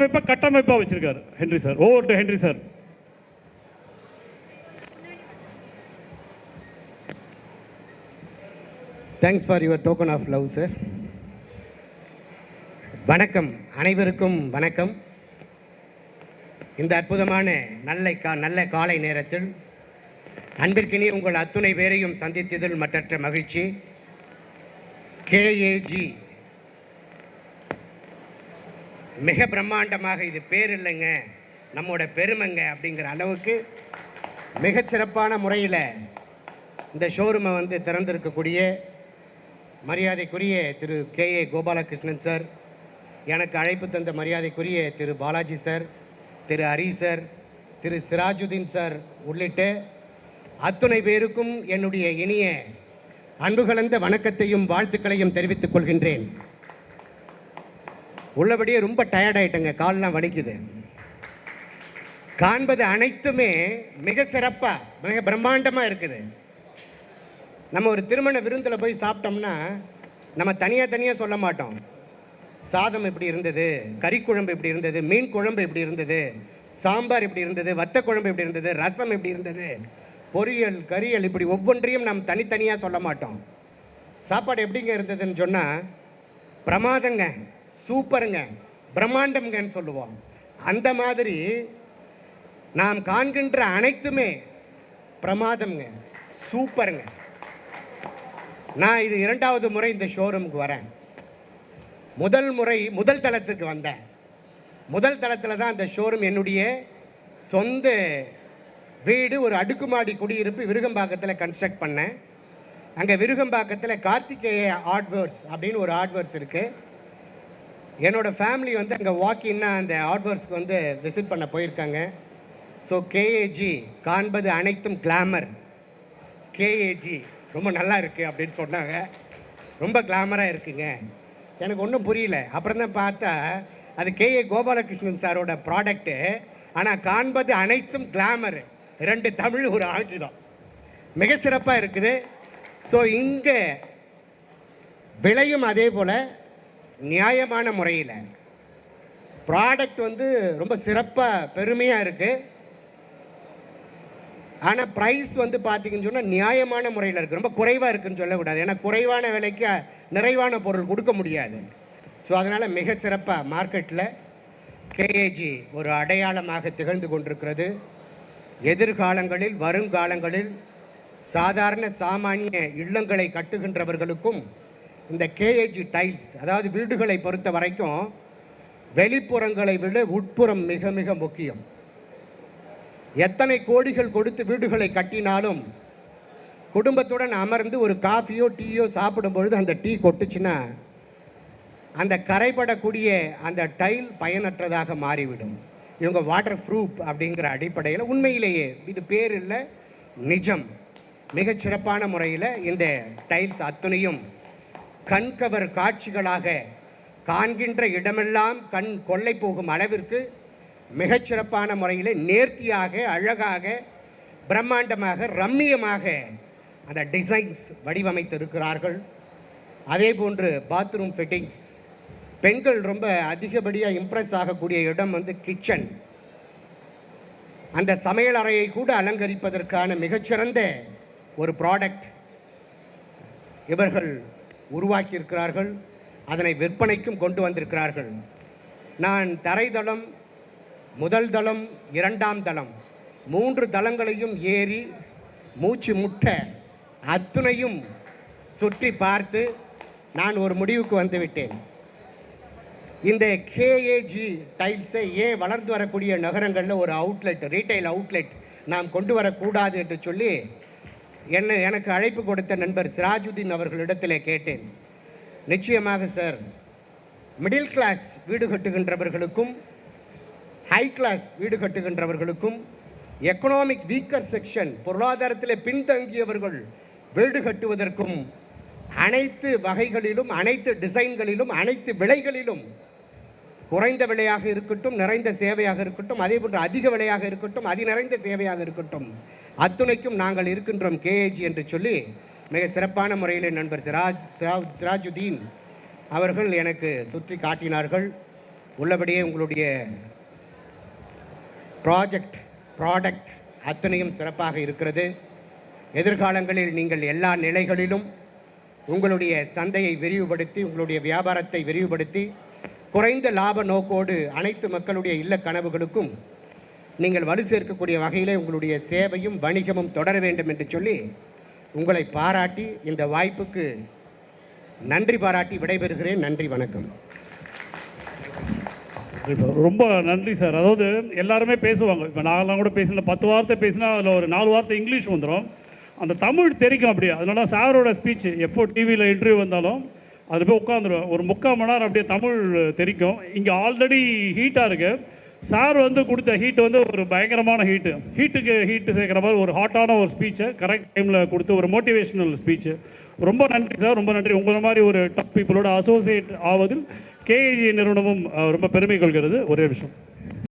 கட்டமைப்பா கட்டமைப்பாக வச்சிருக்காரு. Henry sir. Over to Henry sir. Thanks for your token of love sir வணக்கம். அனைவருக்கும் வணக்கம். இந்த அற்புதமான நல்ல கா நல்ல காலை நேரத்தில் அன்பிற்கினி உங்கள் அத்துணை பேரையும் சந்தித்ததில் மற்றற்ற மகிழ்ச்சி. கேஏஜி மிக பிரம்மாண்டமாக இது பேர் இல்லைங்க. நம்மோட பெருமைங்க அப்படிங்கிற அளவுக்கு மிகச்சிறப்பான முறையில் இந்த ஷோரூமை வந்து திறந்திருக்கக்கூடிய மரியாதைக்குரிய Thiru K. A. Gopalakrishnan sir எனக்கு அழைப்பு தந்த மரியாதைக்குரிய Thiru Balaji sir Thiru Hari sir Thiru Sirajudeen sir உள்ளிட்ட அத்துணை பேருக்கும் என்னுடைய இனிய அன்பு கலந்த வணக்கத்தையும் வாழ்த்துக்களையும் தெரிவித்துக் கொள்கின்றேன். உள்ளபடியே ரொம்ப டயர்டாயிட்டங்க கால்லாம் வலிக்குது. காண்பது அனைத்துமே மிக சிறப்பா மிக பிரம்மாண்டமா இருக்குது. நம்ம ஒரு திருமண விருந்தில் போய் சாப்பிட்டோம்னா நம்ம தனியாக தனியாக சொல்ல மாட்டோம். சாதம் இப்படி இருந்தது? கறி குழம்பு இப்படி இருந்தது? மீன் குழம்பு இப்படி இருந்தது? சாம்பார் இப்படி இருந்தது? வத்த குழம்பு இப்படி இருந்தது? ரசம் இப்படி இருந்தது? பொரியல் கறியல் இப்படி ஒவ்வொன்றையும் நாம் தனித்தனியாக சொல்ல மாட்டோம். சாப்பாடு எப்படிங்க இருந்ததுன்னு சொன்னால் பிரமாதங்க. சூப்பருங்க. பிரம்மாண்டம்ங்கன்னு சொல்லுவோம். அந்த மாதிரி நாம் காண்கின்ற அனைத்துமே பிரமாதம்ங்க. சூப்பருங்க. நான் இது இரண்டாவது முறை இந்த ஷோரூமுக்கு வரேன். முதல் முறை முதல் தளத்துக்கு வந்தேன். முதல் தளத்தில் தான் அந்த ஷோரூம் என்னுடைய சொந்த வீடு ஒரு அடுக்குமாடி குடியிருப்பு விருகம்பாக்கத்தில் கன்ஸ்ட்ரக்ட் பண்ணேன். அங்கே விருகம்பாக்கத்தில் கார்த்திகேய ஆர்ட்வேர்ஸ் அப்படின்னு ஒரு ஆர்ட்வேர்ஸ் இருக்குது என்னோடய ஃபேமிலி வந்து அங்கே வாக்கின்னா அந்த ஆர்ட்வேர்ஸ்க்கு வந்து விசிட் பண்ண போயிருக்காங்க. ஸோ கேஏஜி காண்பது அனைத்தும் கிளாமர் கேஏஜி ரொம்ப நல்லா இருக்குது அப்படின்னு சொன்னாங்க. ரொம்ப கிளாமராக இருக்குங்க. எனக்கு ஒன்றும் புரியல. அப்புறம் தான் பார்த்தா அது கேஏ கோபாலகிருஷ்ணன் சாரோட ப்ராடக்ட்டு ஆனால் காண்பது அனைத்தும் கிளாமர் ரெண்டு தமிழ் ஒரு ஆங்கிலம். மிக சிறப்பாக இருக்குது. ஸோ இங்கே விலையும் அதே போல் நியாயமான முறையில். ப்ராடக்ட் வந்து ரொம்ப சிறப்பாக பெருமையாக இருக்குது ஆனால் ப்ரைஸ் வந்து பார்த்தீங்கன்னு சொன்னால் நியாயமான முறையில் இருக்குது ரொம்ப குறைவாக இருக்குதுன்னு சொல்லக்கூடாது. ஏன்னா குறைவான விலைக்கு நிறைவான பொருள் கொடுக்க முடியாது. ஸோ அதனால் மிக சிறப்பாக மார்க்கெட்டில் கேஏஜி ஒரு அடையாளமாக திகழ்ந்து கொண்டிருக்கிறது. எதிர்காலங்களில் வருங்காலங்களில் சாதாரண சாமானிய இல்லங்களை கட்டுகின்றவர்களுக்கும் இந்த கேஏஜி டைல்ஸ் அதாவது வீடுகளை பொறுத்த வரைக்கும் வெளிப்புறங்களை விட உட்புறம் மிக மிக முக்கியம். எத்தனை கோடிகள் கொடுத்து வீடுகளை கட்டினாலும் குடும்பத்துடன் அமர்ந்து ஒரு காஃபியோ டீயோ சாப்பிடும் பொழுது அந்த டீ கொட்டுச்சுன்னா அந்த கரைபடக்கூடிய அந்த டைல் பயனற்றதாக மாறிவிடும். இவங்க வாட்டர் ப்ரூஃப் அப்படிங்கிற அடிப்படையில் உண்மையிலேயே இது பேர் இல்லை நிஜம் மிகச்சிறப்பான முறையில் இந்த டைல்ஸ் அத்தனையும் கண்கவர் காட்சிகளாக காண்கின்ற இடமெல்லாம் கண் கொள்ளை போகும் அளவிற்கு மிகச்சிறப்பான முறையில் நேர்த்தியாக அழகாக பிரம்மாண்டமாக ரம்மியமாக அந்த டிசைன்ஸ் வடிவமைத்திருக்கிறார்கள். அதே போன்று பாத்ரூம் ஃபிட்டிங்ஸ் பெண்கள் ரொம்ப அதிகப்படியாக இம்ப்ரெஸ் ஆகக்கூடிய இடம் வந்து கிச்சன் அந்த சமையல் அறையை கூட அலங்கரிப்பதற்கான மிகச்சிறந்த ஒரு ப்ராடக்ட் இவர்கள் உருவாக்கியிருக்கிறார்கள் அதனை விற்பனைக்கும் கொண்டு வந்திருக்கிறார்கள். நான் தரைதளம் முதல் தளம் இரண்டாம் தளம் மூன்று தளங்களையும் ஏறி மூச்சு முட்ட அத்துணையும் சுற்றி பார்த்து நான் ஒரு முடிவுக்கு வந்துவிட்டேன். இந்த கேஏஜி டைல்ஸை ஏன் வளர்ந்து வரக்கூடிய நகரங்களில் ஒரு அவுட்லெட் ரீட்டைல் அவுட்லெட் நாம் கொண்டு வரக்கூடாது என்று சொல்லி என்ன எனக்கு அழைப்பு கொடுத்த நண்பர் சிராஜுதீன் அவர்களிடத்தில் கேட்டேன். நிச்சயமாக சார் மிடில் கிளாஸ் வீடு கட்டுகின்றவர்களுக்கும் ஹை கிளாஸ் வீடு கட்டுகின்றவர்களுக்கும் எக்கனாமிக் வீக்கர் செக்ஷன் பொருளாதாரத்தில் பின்தங்கியவர்கள் வீடு கட்டுவதற்கும் அனைத்து வகைகளிலும் அனைத்து டிசைன்களிலும் அனைத்து விலைகளிலும் குறைந்த விலையாக இருக்கட்டும் நிறைந்த சேவையாக இருக்கட்டும் அதே போன்று அதிக விலையாக இருக்கட்டும் அதி நிறைந்த சேவையாக இருக்கட்டும். அத்துணைக்கும் நாங்கள் இருக்கின்றோம் கேஏஜி என்று சொல்லி மிக சிறப்பான முறையில் நண்பர் சிராஜ் சிராஜ் சிராஜுதீன் அவர்கள் எனக்கு சுற்றி காட்டினார்கள். உள்ளபடியே உங்களுடைய ப்ராஜெக்ட் ப்ராடக்ட் அத்தனையும் சிறப்பாக இருக்கிறது. எதிர்காலங்களில் நீங்கள் எல்லா நிலைகளிலும் உங்களுடைய சந்தையை விரிவுபடுத்தி உங்களுடைய வியாபாரத்தை விரிவுபடுத்தி குறைந்த லாப நோக்கோடு அனைத்து மக்களுடைய இல்ல கனவுகளுக்கும் நீங்கள் வலு சேர்க்கக்கூடிய வகையிலே உங்களுடைய சேவையும் வணிகமும் தொடர வேண்டும் என்று சொல்லி உங்களை பாராட்டி இந்த வாய்ப்புக்கு நன்றி பாராட்டி விடைபெறுகிறேன். நன்றி வணக்கம். ரொம்ப நன்றி சார். அதாவது எல்லாருமே பேசுவாங்க. இப்போ நான்லாம் கூட பேசின பத்து வார்த்தை பேசினா அதில் ஒரு நாலு வார்த்தை இங்கிலீஷ் வந்துடும் அந்த தமிழ் தெரிக்கும் அப்படியே. அதனால சாரோட ஸ்பீச் எப்போ டிவியில் இன்டர்வியூ வந்தாலும் அது போய் உட்காந்துருவேன். ஒரு முக்கால் மணி நேரம் அப்படியே தமிழ் தெரிக்கும். இங்கே ஆல்ரெடி ஹீட்டாக இருக்குது சார் வந்து கொடுத்த ஹீட் வந்து ஒரு பயங்கரமான ஹீட்டு ஹீட்டுக்கு ஹீட்டு சேர்க்குற மாதிரி ஒரு ஹாட்டான ஒரு ஸ்பீச்சை கரெக்ட் டைமில் கொடுத்து ஒரு மோட்டிவேஷனல் ஸ்பீச்சு ரொம்ப நன்றி சார் ரொம்ப நன்றி. உங்களை மாதிரி ஒரு டப் பீப்புளோட அசோசியேட் ஆவதில் கேஏஜி நிறுவனமும் ரொம்ப பெருமை கொள்கிறது. ஒரே விஷயம்.